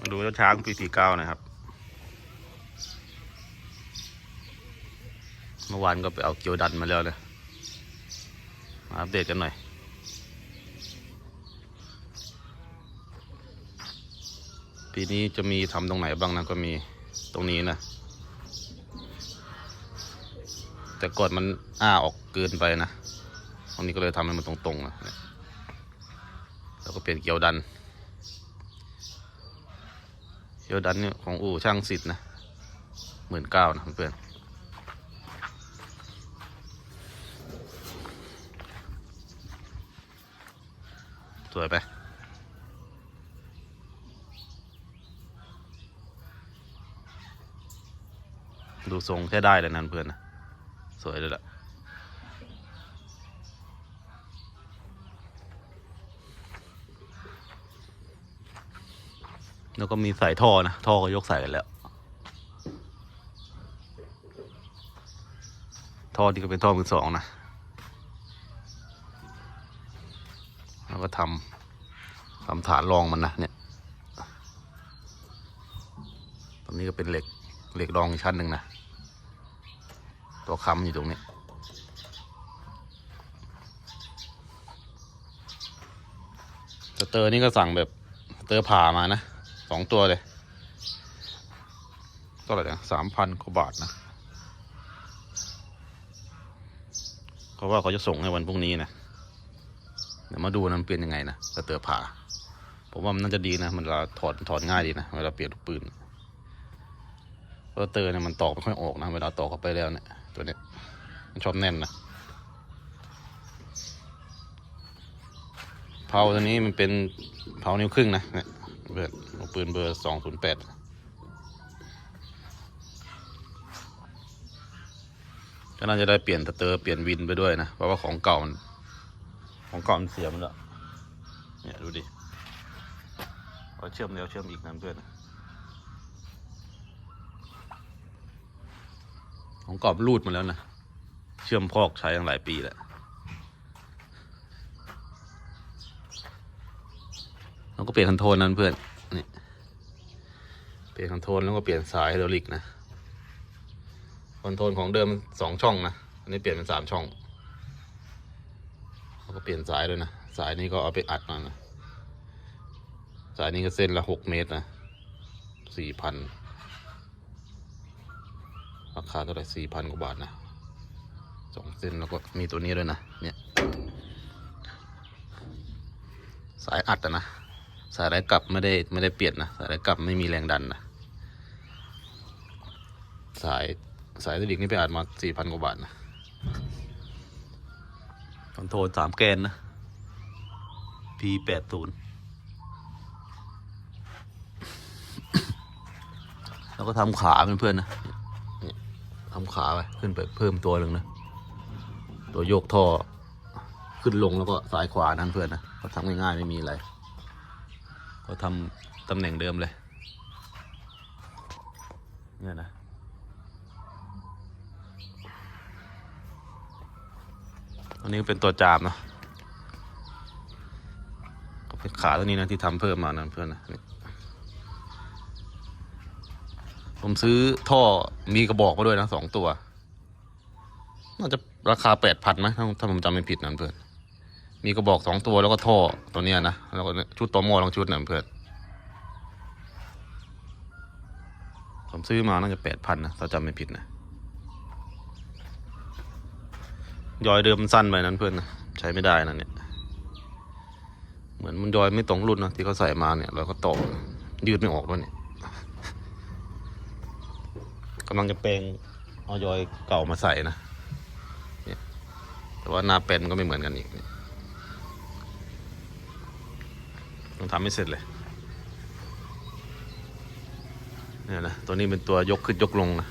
มาดูเจ้าช้างปีสี่เก้านะครับ เมื่อวานก็ไปเอาเกียวดันมาแล้วเลยมาอัปเดตกันหน่อย ปีนี้จะมีทำตรงไหนบ้างนะก็มีตรงนี้นะ แต่กดมันอ้าออกเกินไปนะตรงนี้ก็เลยทำให้มันตรงๆนะแล้วก็เปลี่ยนเกียวดัน เยวดันเนี่ยของอู่ช่างสิทธิ์นะหมื่นเก้านะเพื่อนสวยไปดูทรงใช้ได้เลยนั่นเพื่อนนะ สวยเลยล่ะ แล้วก็มีสายท่อนะ ท่อก็ยกใส่กันแล้ว ท่อที่ก็เป็นท่อมือสองนะ แล้วก็ทำทำฐานรองมันนะเนี่ย ตรงนี้ก็เป็นเหล็กเหล็กรองอีกชั้นหนึ่งนะ ตัวค้ำอยู่ตรงนี้สเตอร์นี่ก็สั่งแบบสเตอร์ผ่ามานะ สองตัวเลยก็อะไรนะสามพันกว่าบาทนะเขาว่าเขาจะส่งให้วันพรุ่งนี้นะเดี๋ยวมาดูนะมันเป็นยังไงนะสเตอร์ผ่าผมว่ามันน่าจะดีนะมันเวลาถอดถอดง่ายดีนะเวลาเปลี่ยนลูกปืนเพราะเตอร์เนี่ยมันตอกไม่ค่อยออกนะเวลาตอกเข้าไปแล้วเนี่ยตัวเนี้ยมันชอบแน่นนะเผาตัวนี้มันเป็นเผานิ้วครึ่งนะเนี่ย เบิร์ดลูกปืนเบอร์สองศูนย์แปดก็น่าจะได้เปลี่ยนสเตอร์เปลี่ยนวินไปด้วยนะ เพราะว่าของเก่ามันของเก่ามันเสียหมันแล้วเนี่ยดูดิเอาเชื่อมแล้วเชื่อมอีกนั่นเพื่อนของกรอบรูดมาแล้วนะ เชื่อมพอกใช้ตั้งหลายปีแล้ว เราก็เปลี่ยนคอนโทรลนั้นเพื่อนนี่เปลี่ยนคอนโทรลแล้วก็เปลี่ยนสายไฮดรอลิกนะคอนโทรลของเดิมสองช่องนะอันนี้เปลี่ยนเป็นสามช่องแล้วก็เปลี่ยนสายด้วยนะสายนี้ก็เอาไปอัดมานะสายนี้ก็เส้นละหกเมตรนะสี่พันราคาเท่าไหร่สี่พันกว่าบาทนะสองเส้นแล้วก็มีตัวนี้ด้วยนะเนี่ยสายอัดนะ สายไร้กลับไม่ได้ไม่ได้เปลี่ยนนะสายไร้กลับไม่มีแรงดันนะสายสายตัวดิกนี่ไปอัดมาสี่พันกว่าบาทนะคอนโทรลสามแกนนะ P แปดศูนย์แล้วก็ทำขาเพื่อนๆนะทำขาไปขึ้นไปเพิ่มตัวหนึ่งนะ ตัวโยกท่อ ขึ้นลงแล้วก็ซ้ายขวานั่นเพื่อนนะเขาทำง่ายๆไม่มีอะไร เขาทำตำแหน่งเดิมเลย เนี่ยนะอันนี้เป็นตัวจามเนาะก็เป็นขาตัวนี้นะที่ทำเพิ่มมานั่นเพื่อนนะผมซื้อท่อมีกระบอกมาด้วยนะสองตัว น่าจะราคาแปดพันไหมถ้าถ้าผมจำไม่ผิดนั่นเพื่อน มีกระบอกสองตัวแล้วก็ท่อตัวเนี้ยนะแล้วก็ชุดตัวหม้อลองชุดนั่นเพื่อนผมซื้อมาน่าจะแปดพันนะถ้าจำไม่ผิดนะยอยเดิมมันสั้นไปนั้นเพื่อนนะใช้ไม่ได้นะเนี่ยเหมือนมันยอยไม่ตรงรุ่นนะที่เขาใส่มาเนี่ยแล้วก็ต่อยืดไม่ออกด้วยเนี่ยกำลังจะแปลงเอายอยเก่ามาใส่นะเนี่ยแต่ว่าหน้าเป็นก็ไม่เหมือนกันอีกเนี่ย ต้องทำให้เสร็จเลยเนี่ยนะตัวนี้เป็นตัวยกขึ้นยกลงนะ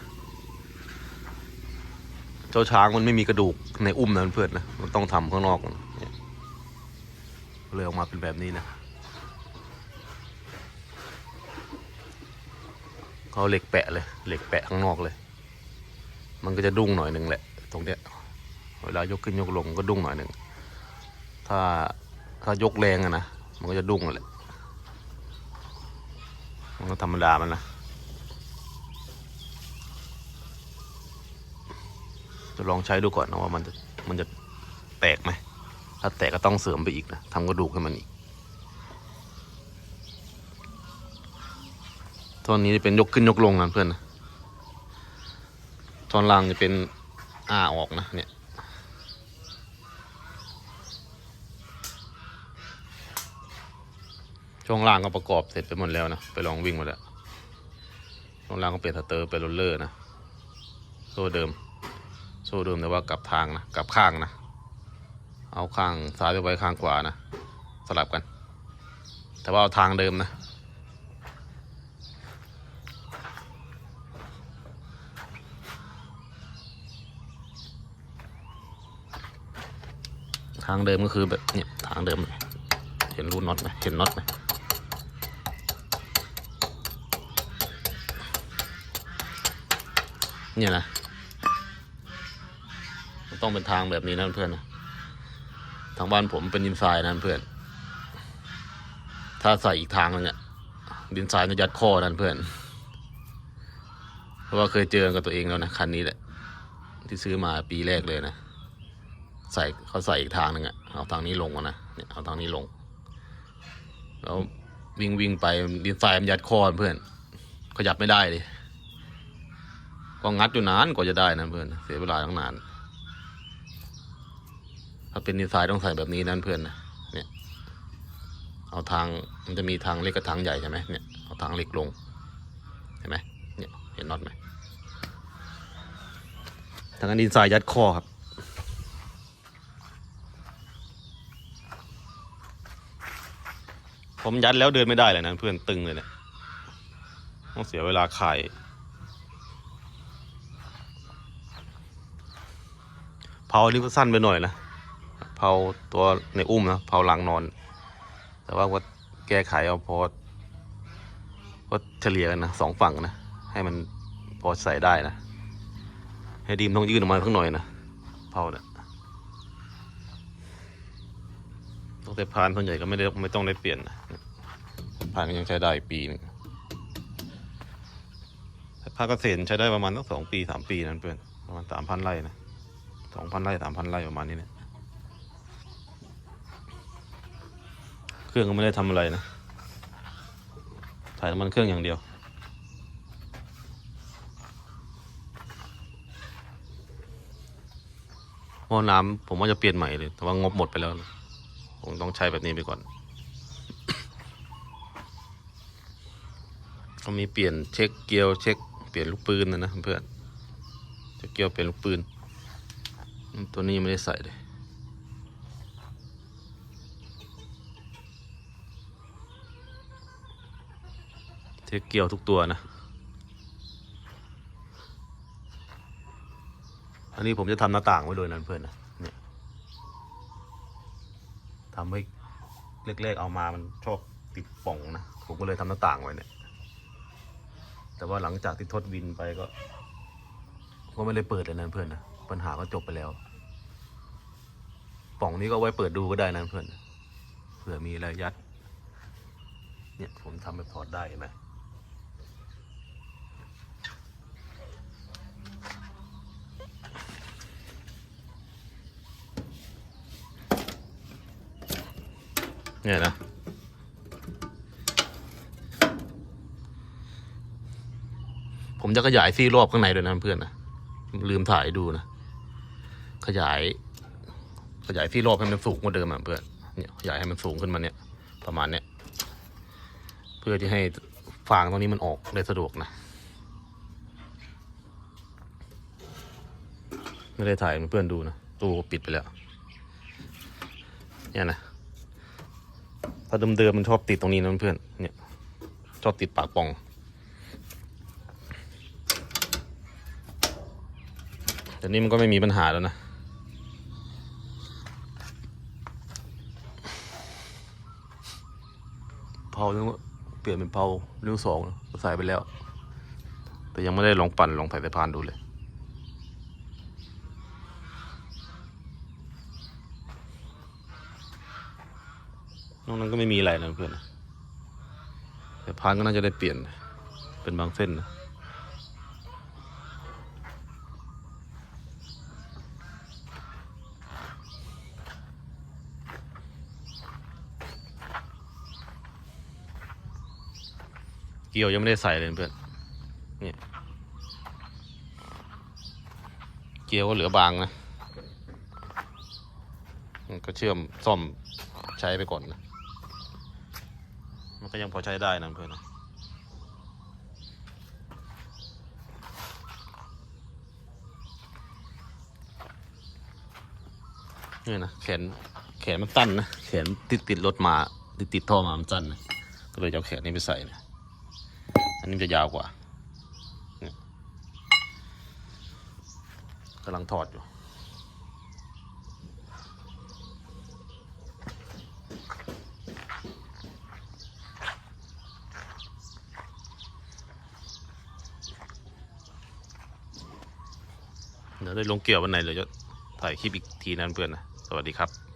เจ้าช้างมันไม่มีกระดูกในอุ้มนะเพื่อนนะมันต้องทำข้างนอกเลยออกมาเป็นแบบนี้นะเขาเหล็กแปะเลยเหล็กแปะข้างนอกเลย มันก็จะดุ้งหน่อยหนึ่งแหละ ตรงเนี้ยเวลายกขึ้นยกลงก็ดุ้งหน่อยหนึ่งถ้าถ้ายกแรงอะนะ มันก็จะดุ้งแหละมันก็ธรรมดามันนะจะลองใช้ดูก่อนนะว่ามันจะมันจะแตกไหม ถ้าแตกก็ต้องเสริมไปอีกนะทำกระดูกให้มันอีกท่อนนี้จะเป็นยกขึ้นยกลงนะเพื่อนนะท่อนล่างจะเป็นอ้าออกนะเนี่ย ช่วงล่างก็ประกอบเสร็จไปหมดแล้วนะไปลองวิ่งมาแล้วช่วงล่างก็เปลี่ยนสเตอร์เป็นโรลเลอร์นะโซ่เดิม โซ่เดิมแต่ว่ากลับทางนะกลับข้างนะเอาข้างซ้ายไปไว้ข้างขวานะสลับกัน แต่ว่าเอาทางเดิมนะทางเดิมก็คือแบบเนี่ยทางเดิมเลยเห็นรูน็อตไหมเห็นน็อตไหม เนี่ยนะมันต้องเป็นทางแบบนี้นะเพื่อนนะทางบ้านผมเป็นดินทรายนะเพื่อน ถ้าใส่อีกทางนึงอะดินทรายจะยัดข้อนั่นเพื่อน เพราะว่าเคยเจอกับตัวเองแล้วนะคันนี้แหละ ที่ซื้อมาปีแรกเลยนะใส่เขาใส่อีกทางหนึ่งอะเอาทางนี้ลงนะเนี่ยเอาทางนี้ลง แล้ววิ่งวิ่งไปดินทรายมันยัดคอเพื่อนขยับไม่ได้เลย ก็งัดอยู่นานกว่าจะได้นะเพื่อนเสียเวลาตั้งนาน ถ้าเป็นดินทรายต้องใส่แบบนี้นั่นเพื่อนนะเนี่ย เอาทางมันจะมีทางเล็กกับทางใหญ่ใช่ไหมเนี่ยเอาทางเล็กลงเห็นไหมเนี่ยเห็นน็อตไหมทางนั้นดินทรายยัดคอครับผมยัดแล้วเดินไม่ได้เลยนะเพื่อนตึงเลยเนี่ยต้องเสียเวลาขาย เผานี่ก็สั้นไปหน่อยนะเผาตัวในอุ้มนะเผาหลังนอน แต่ว่าก็แก้ไขเอาพอก็เฉลี่ยกันนะสองฝั่งนะ ให้มันพอใส่ได้นะ ให้ดีมต้องยื่นออกมาข้างหน่อยนะเผาเนี่ยตั้งแต่พานส่วนใหญ่ก็ไม่ได้ไม่ต้องได้เปลี่ยนนะพานก็ยังใช้ได้ปีหนึงแต่ภาคเกษตรใช้ได้ประมาณตั้งสองปีสามปีนั่นเพื่อนประมาณสามพันไร่นะ สองพันไร่สามพันไร่ประมาณนี้เนี่ยเครื่องก็ไม่ได้ทำอะไรนะถ่ายน้ำมันเครื่องอย่างเดียว หม้อน้ำผมว่าจะเปลี่ยนใหม่เลย แต่ว่างบหมดไปแล้วคงต้องใช้แบบนี้ไปก่อนเขามีเปลี่ยนเช็คเกียวเช็คเปลี่ยนลูกปืนนะนะเพื่อนเช็คเกียวเปลี่ยนลูกปืน ตัวนี้ยังไม่ได้ใส่เลยเช็คเกียวทุกตัวนะ อันนี้ผมจะทำหน้าต่างไว้เลยนะเพื่อนนะเนี่ยทำไว้เล็กๆเอามามันชอบติดป่องนะ ผมก็เลยทำหน้าต่างไว้เนี่ย แต่ว่าหลังจากที่ทดวินไปก็ ก็ไม่ได้เปิดเลยนะเพื่อนนะ ปัญหาก็จบไปแล้ว ป่องนี้ก็ไว้เปิดดูก็ได้นะเพื่อนเผื่อมีอะไรยัด เนี่ยผมทำแบบถอดได้ไหมเนี่ยนะผมจะขยายซี่รอบข้างในด้วยนะเพื่อนนะลืมถ่ายดูนะ ขยาย ขยายซี่รอบให้มันสูงกว่าเดิมอะเพื่อนเนี่ยขยายให้มันสูงขึ้นมาเนี่ย ประมาณเนี้ยเพื่อที่ให้ฟางตรงนี้มันออกได้สะดวกนะไม่ได้ถ่ายให้เพื่อนดูนะตู้ปิดไปแล้ว เนี่ยนะถ้าเดิมๆมันชอบติดตรงนี้นะเพื่อนเนี่ย ชอบติดปากป่องแต่นี่มันก็ไม่มีปัญหาแล้วนะ เผาต้องเปลี่ยนเป็นเผานิ้วสองใส่ไปแล้ว แต่ยังไม่ได้ลองปั่นลองใส่สายพานดูเลยนอกนั้นก็ไม่มีอะไรนะเพื่อนสะแต่พานก็น่าจะได้เปลี่ยนเป็นบางเส้นนะ เกี่ยวยังไม่ได้ใส่เลยเพื่อนนี่เกี่ยวก็เหลือบางนะก็เชื่อมซ่อมใช้ไปก่อนนะ มันก็ยังพอใช้ได้นะเพื่อนนะนี่นะแขนแขนมันตันนะ แขนติดติดรถมา ติดติดท่อมามันตันนะก็เลยเอาแขนนี้ไปใส่นะ อันนี้จะยาวกว่าเนี่ยกำลังถอดอยู่ เดี๋ยวได้ลงเกี่ยววันไหนเดี๋ยวจะถ่ายคลิปอีกทีนั้นเพื่อนนะ สวัสดีครับ